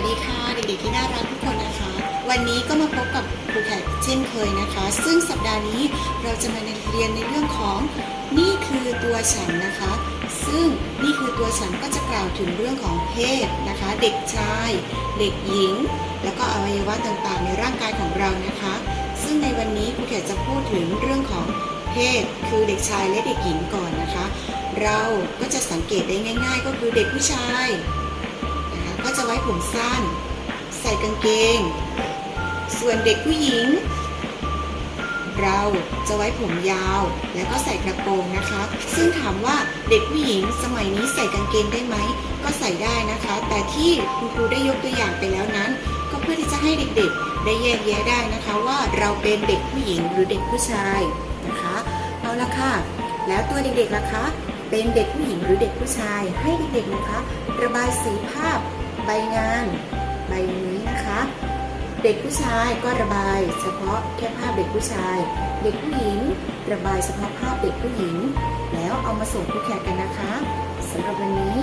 วัสดีค่ะเด็กๆที่น่ารักทุกคนนะคะ วันนี้ก็มาพบกับครูแขกเช่นเคยนะคะ ซึ่งสัปดาห์นี้เราจะมาเรียนในเรื่องของนี่คือตัวฉันนะคะ ซึ่งนี่คือตัวฉันก็จะกล่าวถึงเรื่องของเพศนะคะ เด็กชาย เด็กหญิง แล้วก็อวัยวะต่างๆ ในร่างกายของเรานะคะ ซึ่งในวันนี้ครูแขกจะพูดถึงเรื่องของเพศคือเด็กชายและเด็กหญิงก่อนนะคะ เราก็จะสังเกตได้ง่าย ๆ ก็คือเด็กผู้ชาย ผมสั้น ใส่กางเกง ส่วนเด็กผู้หญิง เราจะไว้ผมยาวแล้วก็ใส่กระโปรงนะคะ ซึ่งถามว่าเด็กผู้หญิงสมัยนี้ใส่กางเกงได้ไหม ก็ใส่ได้นะคะ แต่ที่คุณครูได้ยกตัวอย่างไปแล้วนั้น ก็เพื่อที่จะให้เด็กๆ ได้แยกแยะได้นะคะว่าเราเป็นเด็กผู้หญิงหรือเด็กผู้ชายนะคะเอาละค่ะ แล้วตัวเด็กๆล่ะคะ เป็นเด็กผู้หญิงหรือเด็กผู้ชาย ให้เด็กๆนะคะ ระบายสีภาพ ใบงานใบนี้นะคะ เด็กผู้ชายก็ระบายเฉพาะแค่ภาพเด็กผู้ชาย เด็กผู้หญิง ระบายเฉพาะภาพเด็กผู้หญิง แล้วเอามาส่งครูแขกกันนะคะสำหรับวันนี้